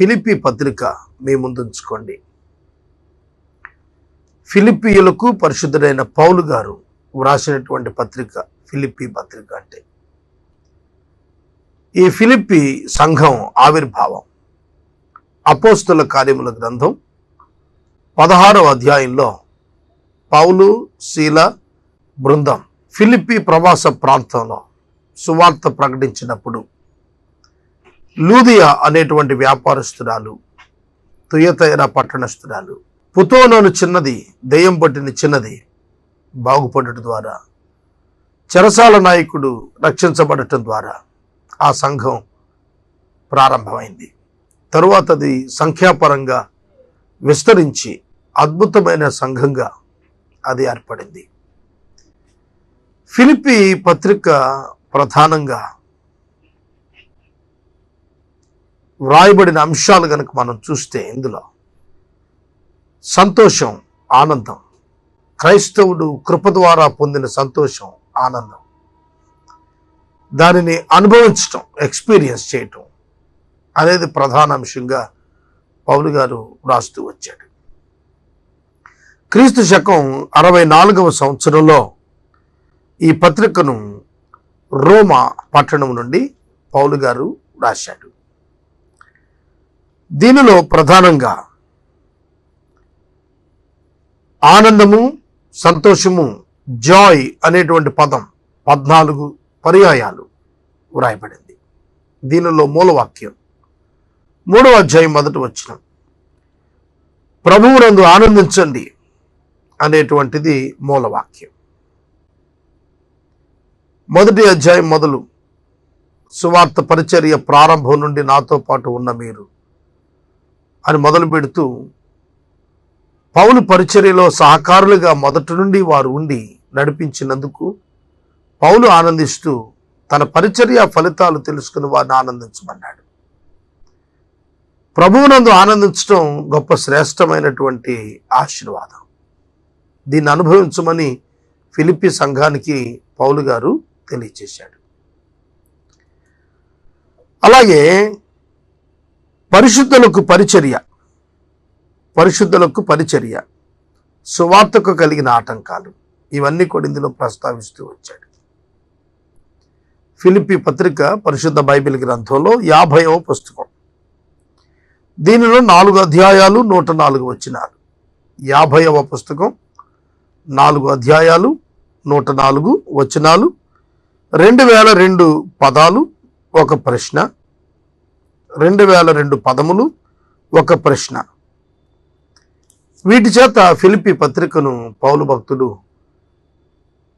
ఫిలిపి పత్రిక మీ ముందుంచుకోండి ఫిలిపియులకు పరిశుద్ధుడైన పౌలు గారు వ్రాసినటువంటి పత్రిక ఫిలిపి పత్రిక అంటే. ఈ ఫిలిపి సంఘం ఆవిర్భావం. అపోస్తుల కార్యముల గ్రంథం పదహారవ అధ్యాయంలో పౌలు శీల బృందం ఫిలిపి ప్రవాస ప్రాంతంలో సువార్త ప్రకటించినప్పుడు లూదియా అనేటువంటి వ్యాపారస్తురాలు తుయతైర పట్టణస్తురాలు. పుతోనోను చిన్నది దెయ్యం పట్టిన చిన్నది బాగుపడటం ద్వారా చెరసాల నాయకుడు రక్షించబడటం ద్వారా ఆ సంఘం ప్రారంభమైంది. తరువాత అది సంఖ్యాపరంగా విస్తరించి అద్భుతమైన సంఘంగా అది ఏర్పడింది. ఫిలిపి పత్రిక ప్రధానంగా వ్రాయబడిన అంశాలు కనుక మనం చూస్తే ఇందులో సంతోషం ఆనందం. క్రైస్తవుడు కృప ద్వారా పొందిన సంతోషం ఆనందం. దానిని అనుభవించటం ఎక్స్పీరియన్స్ చేయటం. అనేది ప్రధాన అంశంగా పౌలు గారు రాస్తూ వచ్చాడు. క్రీస్తు శకం అరవై నాలుగవ సంవత్సరంలో ఈ పత్రికను రోమా పట్టణం నుండి పౌలు గారు రాశాడు. దీనిలో ప్రధానంగా ఆనందము సంతోషము జాయ్ అనేటువంటి పదం పద్నాలుగు పర్యాయాలు వ్రాయబడింది. దీనిలో మూలవాక్యం. మూడవ అధ్యాయం మొదటి వచ్చిన ప్రభువునందు ఆనందించండి అనేటువంటిది మూలవాక్యం. మొదటి అధ్యాయం మొదలు. సువార్త పరిచర్య ప్రారంభం నుండి నాతో పాటు ఉన్న మీరు. అని మొదలు పెడుతూ పౌలు పరిచర్యలో సహకారులుగా మొదటి నుండి వారు ఉండి నడిపించినందుకు పౌలు ఆనందిస్తూ తన పరిచర్య ఫలితాలు తెలుసుకుని వారిని ఆనందించమన్నాడు. ప్రభువునందు ఆనందించడం గొప్ప శ్రేష్టమైనటువంటి ఆశీర్వాదం. దీన్ని అనుభవించమని ఫిలిప్పి సంఘానికి పౌలు గారు తెలియచేశాడు అలాగే పరిశుద్ధులకు పరిచర్య పరిశుద్ధులకు పరిచర్య సువార్తకు కలిగిన ఆటంకాలు ఇవన్నీ కూడా ఇందులో ప్రస్తావిస్తూ వచ్చాడు. ఫిలిపి పత్రిక పరిశుద్ధ బైబిల్ గ్రంథంలో యాభైవ పుస్తకం. దీనిలో నాలుగు అధ్యాయాలు నూట నాలుగు వచ్చినారు యాభైవ పుస్తకం నాలుగు అధ్యాయాలు నూట నాలుగు వచనాలు రెండు వేల రెండు పదాలు ఒక ప్రశ్న రెండు వేల రెండు పదములు ఒక ప్రశ్న. వీటి చేత ఫిలిపి పత్రికను పౌలు భక్తుడు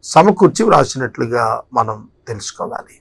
సమకూర్చి వ్రాసినట్లుగా మనం తెలుసుకోవాలి.